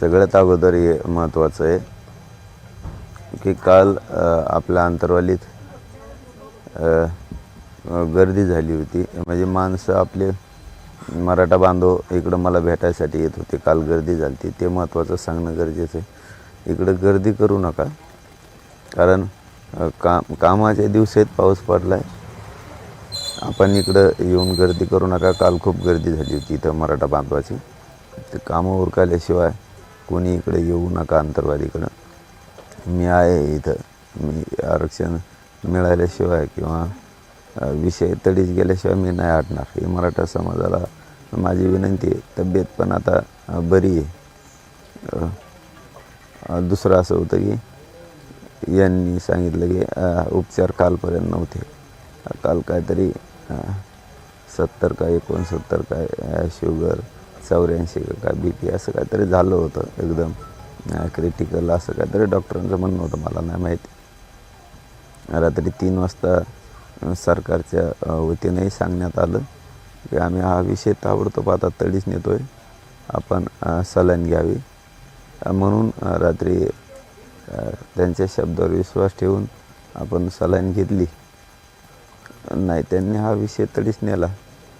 सगळ्यात अगोदर हे महत्त्वाचं आहे की काल आपल्या अंतरवालीत गर्दी झाली होती. म्हणजे माणसं आपले मराठा बांधव इकडं मला भेटायसाठी येत होते. काल गर्दी झाली होती. ते महत्त्वाचं सांगणं गरजेचं आहे. इकडं गर्दी करू नका. कारण काम कामाच्या दिवसात पाऊस पडला आहे आपण इकडं येऊन गर्दी करू नका. काल खूप गर्दी झाली होती इथं मराठा बांधवाची. ते कामं उरकाल्याशिवाय कोणी इकडे येऊ नका अंतरवालीकडं मी आहे इथं. मी आरक्षण मिळाल्याशिवाय किंवा विषय तडीच गेल्याशिवाय मी नाही हटणार. हे मराठा समाजाला माझी विनंती आहे. तब्येत पण आता बरी आहे. दुसरं असं होतं की यांनी सांगितलं की उपचार कालपर्यंत नव्हते. काल काहीतरी सत्तर का एकोणसत्तर काय शुगर चौऱ्याऐंशी का बी पी असं काहीतरी झालं होतं एकदम. क्रिटिकल असं काहीतरी डॉक्टरांचं म्हणणं होतं मला नाही माहिती. रात्री तीन वाजता सरकारच्या वतीनेही सांगण्यात आलं की आम्ही हा विषय ताबडतोब आता तडीच नेतो आहे आपण सलाईन घ्यावी. म्हणून रात्री त्यांच्या शब्दावर विश्वास ठेवून आपण सलाईन घेतली. नाही त्यांनी हा विषय तडीच नेला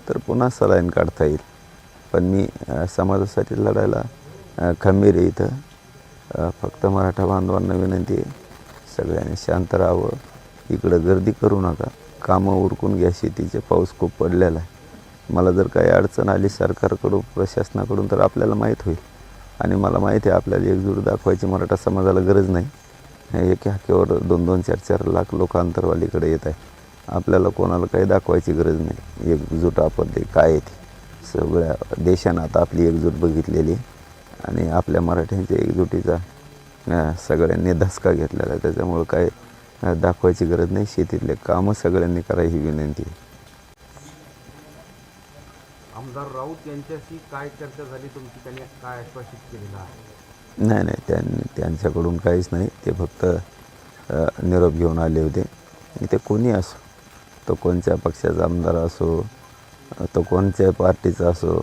तर पुन्हा सलाईन काढता येईल. पण मी समाजासाठी लढायला खंबीर आहे इथं. फक्त मराठा बांधवांना विनंती आहे सगळ्यांनी शांत राहावं. इकडं गर्दी करू नका. कामं उरकून घ्या शेतीचे पाऊस खूप पडलेला आहे. मला जर काही अडचण आली सरकारकडून प्रशासनाकडून तर आपल्याला माहीत होईल. आणि मला माहीत आहे आपल्याला एकजूट दाखवायची मराठा समाजाला गरज नाही. एक हाकेवर दोन दोन चार चार लाख लोक अंतरवालीकडे येत आहे. आपल्याला कोणाला काही दाखवायची गरज नाही. एकजूट आपत्ती काय येते सगळ्या देशानं आता आपली एकजूट बघितलेली आणि आपल्या मराठ्यांच्या एकजुटीचा सगळ्यांनी धसका घेतलेला आहे. त्याच्यामुळं काय दाखवायची गरज नाही. शेतीतले कामं सगळ्यांनी करा ही विनंती आहे. आमदार राऊत यांच्याशी काय चर्चा झाली तुमची? त्यांनी काय आश्वासित केलेलं आहे? नाही नाही. त्यांनी त्यांच्याकडून काहीच नाही. ते फक्त निरोप घेऊन आले होते. इथे कोणी असो तो कोणत्या पक्षाचा आमदार असो तो कोणत्या पार्टीचा असो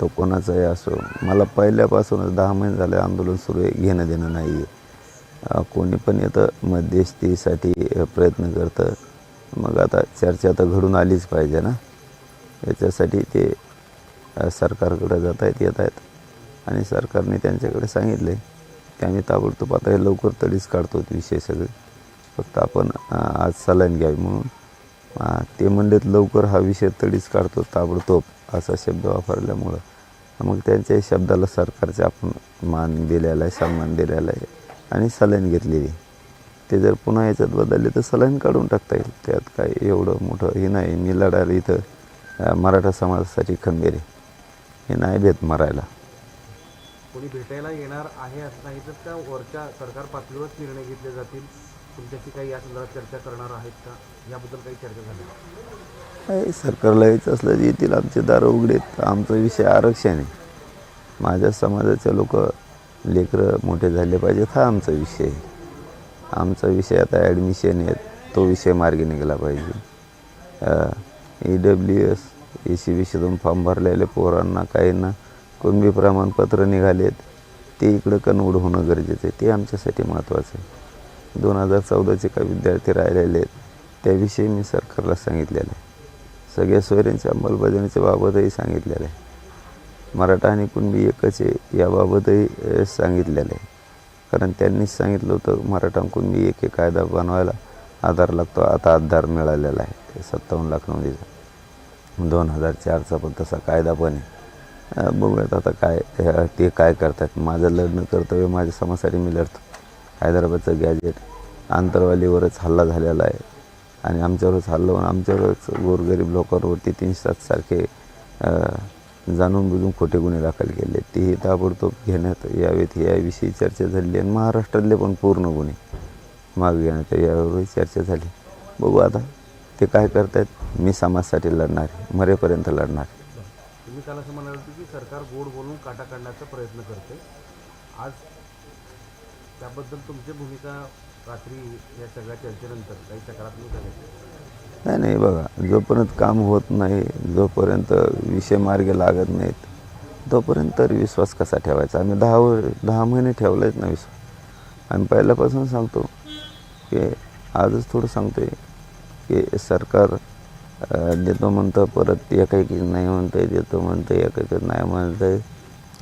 तो कोणाचाही असो मला पहिल्यापासूनच दहा महिने झाले आंदोलन सुरू आहे घेणं देणं नाही आहे कोणी पण येतं मध्यस्थीसाठी प्रयत्न करतं. मग आता चर्चा तर घडून आलीच पाहिजे ना. याच्यासाठी ते सरकारकडे जात आहेत येत आहेत. आणि सरकारने त्यांच्याकडे सांगितलं आहे की आम्ही ताबडतोब आता हे लवकर तडीच काढतो विषय सगळे. फक्त आपण आज सलाईन घ्यावी म्हणून. ते म्हणलेत लवकर हा विषय तडीच काढतो ताबडतोब असा शब्द वापरल्यामुळं. मग त्यांच्या शब्दाला सरकारचे आपण मान दिलेला आहे सन्मान दिलेला आहे आणि सलाईन घेतलेली. ते जर पुन्हा याच्यात बदलले तर सलाईन काढून टाकता येईल. त्यात काय एवढं मोठं हे नाही. मी लढायला इथं मराठा समाजासाठी खंबेरे हे नाही भेट मरायला. कोणी भेटायला येणार आहे असं सांगितलं त्या वरच्या सरकार पातळीवरच निर्णय घेतले जातील. तुमच्याशी काही या संदर्भात चर्चा करणार आहेत का? याबद्दल काही चर्चा झाली. काय सरकारला यायचं असलं तर येतील आमचे दारं उघडेत. आमचा विषय आरक्षण आहे. माझ्या समाजाचे लोक लेकरं मोठे झाले पाहिजेत हा आमचा विषय आहे. आमचा विषय आता ॲडमिशन आहे तो विषय मार्गी निघाला पाहिजे. E W S A C B सीतून form भरलेले पोरांना काहींना कुणबी प्रमाणपत्र निघालेत ते इकडं कन्वर्ट होणं गरजेचं आहे. ते आमच्यासाठी महत्त्वाचं आहे. दोन हजार चौदाचे काही विद्यार्थी राहिलेले आहेत त्याविषयी मी सरकारला सांगितलेलं आहे. सगळ्या सोयऱ्यांच्या अंमलबजावणीच्या बाबतही सांगितलेलं आहे. मराठा आणि कुणबी एकच आहे याबाबतही सांगितलेलं आहे. कारण त्यांनीच सांगितलं होतं मराठा कुणबी एक एक कायदा बनवायला आधार लागतो आता आधार मिळालेला आहे ते सत्तावन्न लाख नोंदीचा दोन हजार चारचा पण तसा कायदा पण आहे. बघूयात आता काय ते काय करतात. माझं लढणं कर्तव्य माझ्या समाजासाठी मी लढतो. हैदराबादचं गॅजेट आंतरवालीवरच हल्ला झालेला आहे. आणि आमच्यावरच हल्ला होऊन आमच्यावरच गोरगरीब लोकांवरती तीनशे सात सारखे जाणून बुजून खोटे गुन्हे दाखल केले. तेही ताबडतोब घेण्यात यावेत याविषयी चर्चा झाली आणि महाराष्ट्रातले पण पूर्ण गुन्हे मागे घेण्यात यावरही चर्चा झाली. बघू आता ते काय करतायत. मी समाजासाठी लढणार आहे. मरेपर्यंत लढणार आहे. तुम्ही काल असं म्हणाल की सरकार गोड बोलून काटा काढण्याचा प्रयत्न करते. आज त्याबद्दल तुमची भूमिका रात्री या सगळ्या चर्चेनंतर काही सकारात्मक नाही नाही बघा जोपर्यंत काम होत नाही जोपर्यंत विषय मार्गे लागत नाहीत तोपर्यंत विश्वास कसा ठेवायचा? आम्ही दहा वर दहा महिने ठेवलाच ना विश्वास. आम्ही पहिल्यापासून सांगतो की आजच थोडं सांगतो आहे की सरकार देतो म्हणतं परत एकाएकी नाही म्हणतं आहे देतो म्हणतं आहे एकाएकी नाही म्हणतं आहे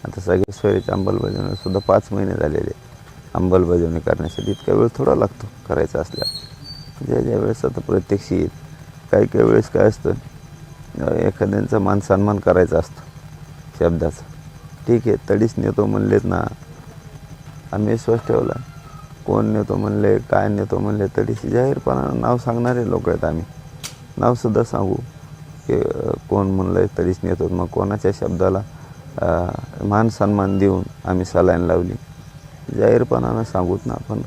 आता सगळे सोयीची अंमलबजावणी सुद्धा पाच महिने झालेले अंमलबजावणी करण्यासाठी इतका वेळ थोडा लागतो करायचा असल्या ज्या ज्या वेळेस आता प्रत्यक्ष येईल काही काही वेळेस काय असतं एखाद्यांचा मान सन्मान करायचा असतो शब्दाचा. ठीक आहे तडीच नेतो म्हणलेत ना आम्ही विश्वास ठेवला. कोण नेतो म्हणले काय नेतो म्हणले तडीशी जाहीरपणानं नाव सांगणारे लोक आहेत आम्ही. नावसुद्धा सांगू की कोण म्हणलं आहे तडीच नेतो मग कोणाच्या शब्दाला मान सन्मान देऊन आम्ही सलाईन लावली. जाहीरपणानं सांगूत ना आपण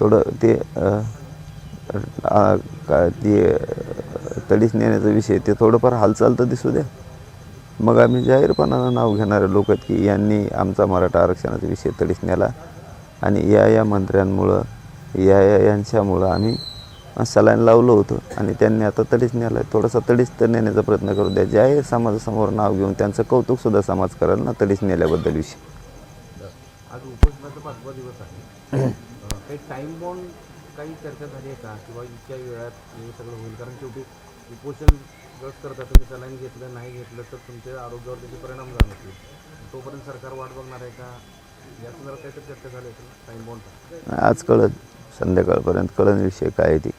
थोडं ते का ते तडीस नेण्याचा विषय ते थोडंफार हालचाल तर दिसू द्या. मग आम्ही जाहीरपणानं नाव घेणारे लोक आहेत की यांनी आमचा मराठा आरक्षणाचा विषय तडीस नेला आणि या या मंत्र्यांमुळं या या यांच्यामुळं आम्ही सलाईन लावलं होतं आणि त्यांनी आता तडीच नेलं. आहे थोडासा तडीच तर नेण्याचा प्रयत्न करू द्या. जाहीर समाजासमोर नाव घेऊन त्यांचं कौतुकसुद्धा समाज करेल ना तडीच नेल्याबद्दल विषय. पाचवा दिवस आहे. काही टाईम बॉन्ड काही चर्चा झाली आहे का? किंवा इतक्या वेळात हे सगळं होईल? कारण शेवटी उपोषण ग्रस्त करता तुम्ही सलाईन घेतलं नाही घेतलं तर तुमच्या आरोग्यावर त्याचे परिणाम जाणवतील. तोपर्यंत सरकार वाट बघणार आहे का? या संदर्भात काहीतरी चर्चा झाली आहे का टाईम बॉन्ड आज कळत संध्याकाळपर्यंत कळण विषय काय आहे ती.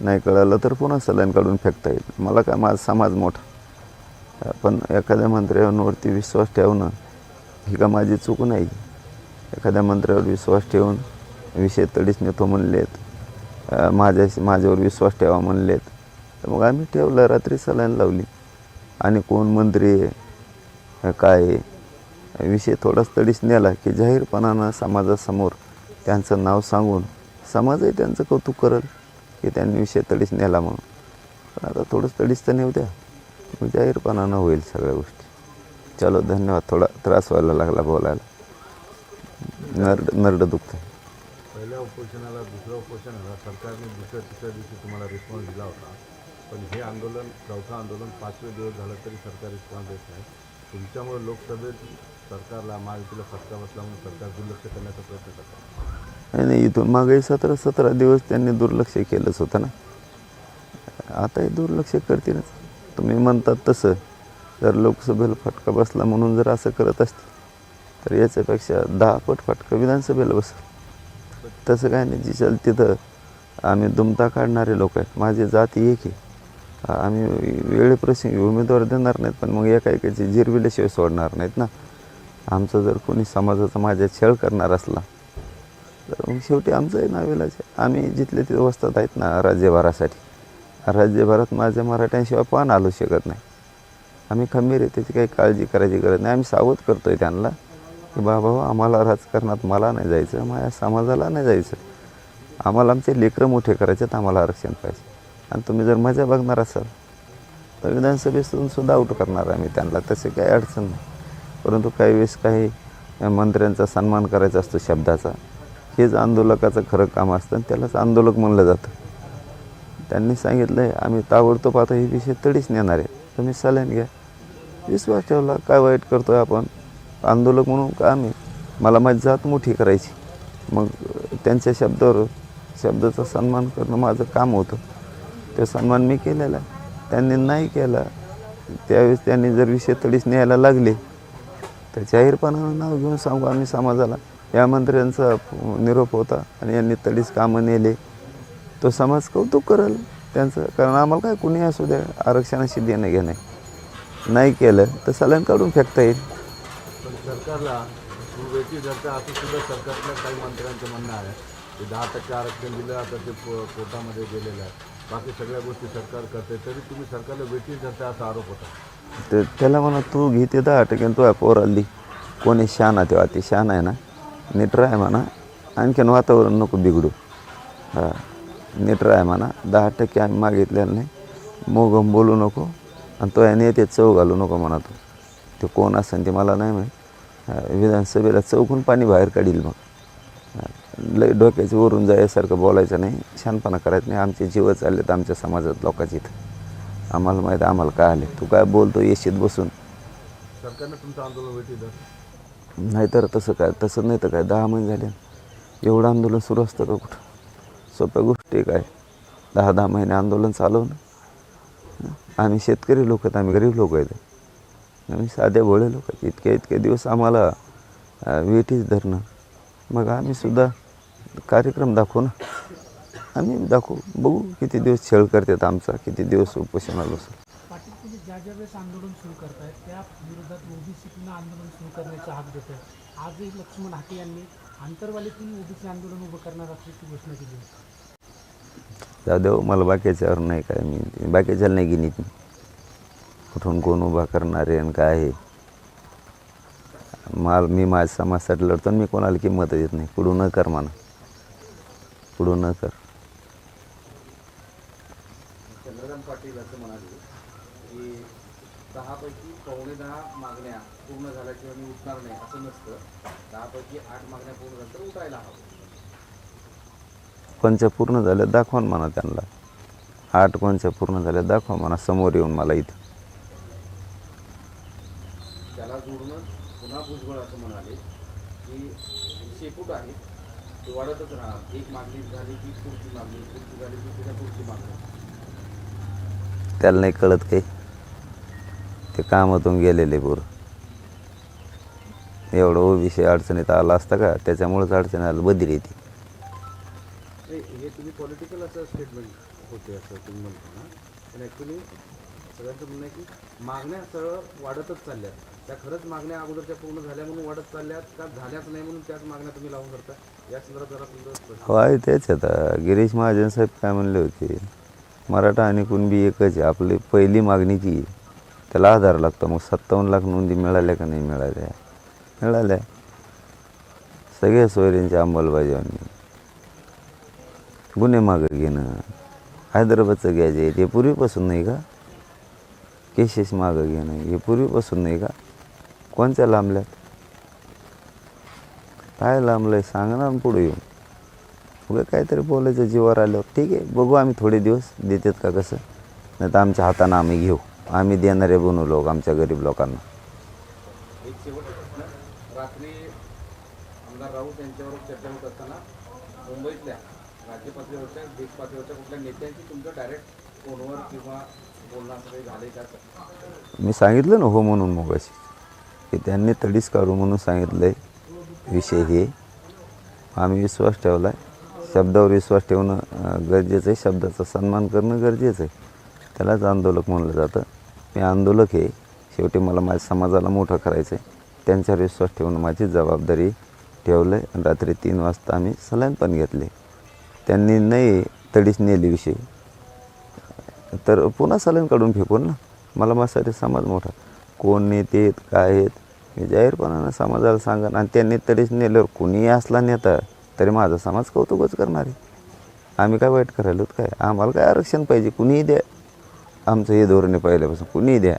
नाही कळालं तर पुन्हा सलाईन काढून फेकता येईल. मला काय माझा समाज मोठा. पण एखाद्या मंत्र्यांवरती विश्वास ठेवणं ही का माझी चूक नाही? एखाद्या मंत्र्यावर विश्वास ठेवून विषय तडीच नेतो म्हणलेत. माझ्या माझ्यावर विश्वास ठेवा म्हणलेत. तर मग आम्ही ठेवलं रात्री सलाईन लावली. आणि कोण मंत्री आहे काय आहे विषय थोडाच तडीस नेला की जाहीरपणानं समाजासमोर त्यांचं नाव सांगून समाजही त्यांचं कौतुक करेल की त्यांनी विषय तडीच नेला म्हणून. पण आता थोडंच तडीच तर नेऊ द्या. मग जाहीरपणानं होईल सगळ्या गोष्टी. चलो धन्यवाद. थोडा त्रास व्हायला लागला बोलायला. नरड नरड दुखतं पहिल्या उपोषणाला दुसऱ्या उपोषणाला सरकारने दुसऱ्या तिसऱ्या दिवशी तुम्हाला रिस्पॉन्स दिला होता. पण हे आंदोलन चौथं आंदोलन पाचवे दिवस झालं तरी सरकार रिस्पॉन्स देत नाही. तुमच्यामुळे लोकसभेत सरकारला महायुतीला फटका बसला म्हणून सरकार दुर्लक्ष करण्याचा प्रयत्न करतात नाही नाही इथून मागे सतरा सतरा दिवस त्यांनी दुर्लक्ष केलंच होतं ना. आताही दुर्लक्ष करतीलच. तुम्ही म्हणतात तसं. जर लोकसभेला फटका बसला म्हणून जर असं करत असतील. तर याच्यापेक्षा दहा पट फटका विधानसभेला बसेल तसं काय नाही जिशाल तिथं आम्ही दुमता काढणारे लोक आहेत. माझी जाती एक आहे. आम्ही वेळेप्रसंगी उमेदवार देणार नाहीत पण मग एका एकाची जिरविल्याशिवाय सोडणार नाहीत ना. आमचं जर कोणी समाजाचा माझ्या छळ करणार असला तर मग शेवटी आमचंही नावेलाच आहे. आम्ही जिथले तिथे वस्तात आहेत ना राज्यभरासाठी राज्यभरात माझ्या मराठ्यांशिवाय पान आलू शकत नाही. आम्ही खंबीर आहे त्याची काही काळजी करायची गरज नाही. आम्ही सावध करतो आहे त्यांना. की बाबा भाऊ आम्हाला राजकारणात मला नाही जायचं माझ्या समाजाला नाही जायचं. आम्हाला आमचे लेकरं मोठे करायचे तर आम्हाला आरक्षण पाहिजे. आणि तुम्ही जर मजा बघणार असाल तर विधानसभेतून सुद्धा आऊट करणार आम्ही त्यांना तसे काही अडचण नाही. परंतु काही वेळेस काही मंत्र्यांचा सन्मान करायचा असतो शब्दाचा हेच आंदोलकाचं खरं काम असतं आणि त्यालाच आंदोलक म्हणलं जातं. त्यांनी सांगितलं आहे आम्ही ताबडतोब आता हे विषय तडीच नेणार आहे. तुम्ही सलाईन घ्या. विश्वास ठेवला काय वाईट करतो आहे आपण? आंदोलक म्हणून का आम्ही? मला माझी जात मोठी करायची. मग त्यांच्या शब्दावर शब्दाचा सन्मान करणं माझं काम होतं. ते सन्मान मी केलेला. त्यांनी नाही केला. त्यावेळेस त्यांनी जर विषय तडीस न्यायला लागले तर जाहीरपणानं नाव घेऊन सांगू आम्ही समाजाला. या मंत्र्यांचा निरोप होता आणि यांनी तडीस कामं नेले. तो समाज कौतुक करेल. त्यांचं कारण आम्हाला काय कुणी असू द्या आरक्षणाशी देणं घेणं नाही केलं तर सलाईन काढून फेकता येईल. सरकारला तू वेटी धरता असं सुद्धा सरकारच्या काही मंत्र्यांचं म्हणणं आहे. की दहा टक्के आरक्षण दिलं आता ते पो पोटामध्ये गेलेलं आहे. बाकी सगळ्या गोष्टी सरकार करते तरी तुम्ही सरकारला वेटी धरता असा आरोप होता. ते त्याला म्हणा तू घेते दहा टक्के तू पोर आली कोणी शान आहे तेव्हा ती शान आहे ना? नीट आहे म्हणा आणखीन वातावरण नको बिघडू. हां नीटर आहे म्हणा दहा टक्के आम्ही मागितलेलं नाही. मोगम बोलू नको आणि तो याने ते चव घालू नको म्हणा तू. ते कोण असेल ते मला नाही माहीत. विधानसभेला चौकून पाणी बाहेर काढील मग. लय डोक्याच्या वरून जायसारखं बोलायचं नाही शानपणा करायचं नाही. आमचे जीव चाललेत आमच्या समाजात लोकांचे इथं. आम्हाला माहीत आम्हाला काय आले. तू काय बोलतो येशीत बसून. सरकारनं तुमचं आंदोलन वेठी धर नाहीतर तसं काय तसं नाही तर काय. दहा महिने झाले. एवढं आंदोलन सुरू असतं का कुठं? सोप्या गोष्टी काय? दहा दहा महिने आंदोलन चालवणं? आम्ही शेतकरी लोक आहेत आम्ही गरीब लोक आहेत. आम्ही साधे भोळे लोक इतके इतके दिवस आम्हाला वेठीच धरणं. मग आम्ही सुद्धा कार्यक्रम दाखवू ना. आम्ही दाखवू. बघू किती दिवस छळ करतात आमचा किती दिवस उपोषणाला बसू पाटील तुम्ही ज्या ज्या वेळेस आंदोलन सुरू करतायत त्या विरोधात ओबीसीतून आंदोलन सुरू करण्याचा हाक देत आहे आजही लक्ष्मण हाके यांनी आंतरवालीतून ओबीसी आंदोलन उभं करणार असल्याची घोषणा केली होती जाऊ मला बाकीच्यावर नाही काय मी बाकीच्याला नाही गिनीत मी कुठून कोण उभा करणार आहे आणि काय आहे माल मी माझ्या समाजासाठी लढतो आणि मी कोणाला किंमत देत नाही. पुढं न कर म्हणा. पुढं न कर. चंद्रकांत पाटील असं म्हणाले की दहापैकी पावणे दहा मागण्या पूर्ण झाल्याशिवाय मी उठणार नाही असं नसतं. दहापैकी आठ मागण्या पूर्ण झाल्या तर उठायला हवं. कोणच्या पूर्ण झाल्या? दाखवा म्हणा त्यांना. आठ कोणच्या पूर्ण झाल्या? दाखवा म्हणा. समोर येऊन मला इथं. त्याला जोडूनच पुन्हा भुजबळ असं म्हणाले की शेपूट आहे. ते वाढतच राहणार. एक मागणी झाली की पुढची मागणी पुढची झाली की पुन्हा पुढची मागणी. त्याला नाही कळत काही. ते कामातून गेलेले पोरं. एवढं ओबीसी अडचणीत आला असता का त्याच्यामुळेच अडचण आलं बदली येते हे तुम्ही पॉलिटिकल असं स्टेटमेंट होते असं तुम्ही म्हणता ना. पण ॲक्च्युली सगळ्यांचं म्हणणं आहे की मागण्या सरळ वाढतच चालल्यात त्या खरंच मागण्या अगोदरच्या पूर्ण झाल्या म्हणून वाढत चालल्यात का झाल्याच नाही म्हणून त्याच मागण्या तुम्ही लावून करता या संदर्भात जरा तुमचं हो आहे तेच आता गिरीश महाजन साहेब काय म्हणले होते? मराठा आणि कुणबी एकच आहे. आपली पहिली मागणी ती आहे. त्याला आधार लागतो. मग सत्तावन्न लाख नोंदी मिळाल्या का नाही मिळाल्या? मिळाल्या. सगळ्या सोयऱ्यांच्या अंमलबजावणी. गुन्हे मागं घेणं. हैदराबादचं गॅजेट. हे पूर्वीपासून नाही का? केसेस मागं घेणं. हे पूर्वीपासून नाही का? कोणत्या लांबल्यात? काय लांबलंय? सांगा ना पुढे येऊन. उगा काहीतरी बोलायचं जीवावर आल्यावर. ठीक आहे बघू आम्ही थोडे दिवस. देतात का कसं? नाही तर आमच्या हातानं आम्ही घेऊ. आम्ही देणारे बनू लोक आमच्या गरीब लोकांना. एक शेवटचा प्रश्न. रात्री आमदार राऊत यांच्यावर चर्चा होत असताना मुंबईतल्या राज्य पातळीवरच्या देश पातळीवरच्या कुठल्या नेत्यांची तुमचं डायरेक्ट फोनवर किंवा बोलणं असं काही झालंय का? असं मी सांगितलं ना हो म्हणून मगाशी. की त्यांनी तडीच काढू म्हणून सांगितलं आहे विषय हे. आम्ही विश्वास ठेवला आहे शब्दावर विश्वास ठेवणं गरजेचं आहे. शब्दाचा सन्मान करणं गरजेचं आहे. त्यालाच आंदोलक म्हणलं जातं. मी आंदोलक आहे. शेवटी मला माझ्या समाजाला मोठं करायचं आहे त्यांच्यावर विश्वास ठेवणं माझी जबाबदारी ठेवलं आहे आणि रात्री तीन वाजता आम्ही सलाईन पण घेतले. त्यांनी नाही तडीच नेली विषय. तर पुन्हा सलन काढून फेकून ना. मला माझ्यासाठी समाज मोठा. कोण नेते आहेत काय आहेत मी जाहीरपणानं समाजाला सांगा आणि त्यांनी तरीच नेल्यावर कुणीही असला नेता तरी माझा समाज कौतुकच करणार आहे. आम्ही काय वाईट करायलो काय? आम्हाला काय आरक्षण पाहिजे? कुणीही द्या. आमचं हे धोरण आहे पहिल्यापासून. कुणीही द्या.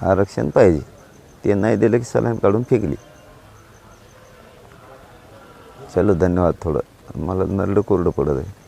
आरक्षण पाहिजे. ते नाही दिलं की सलाईन काढून फेकली. चलो धन्यवाद थोडं. मला नरडं कोरडं पडत आहे.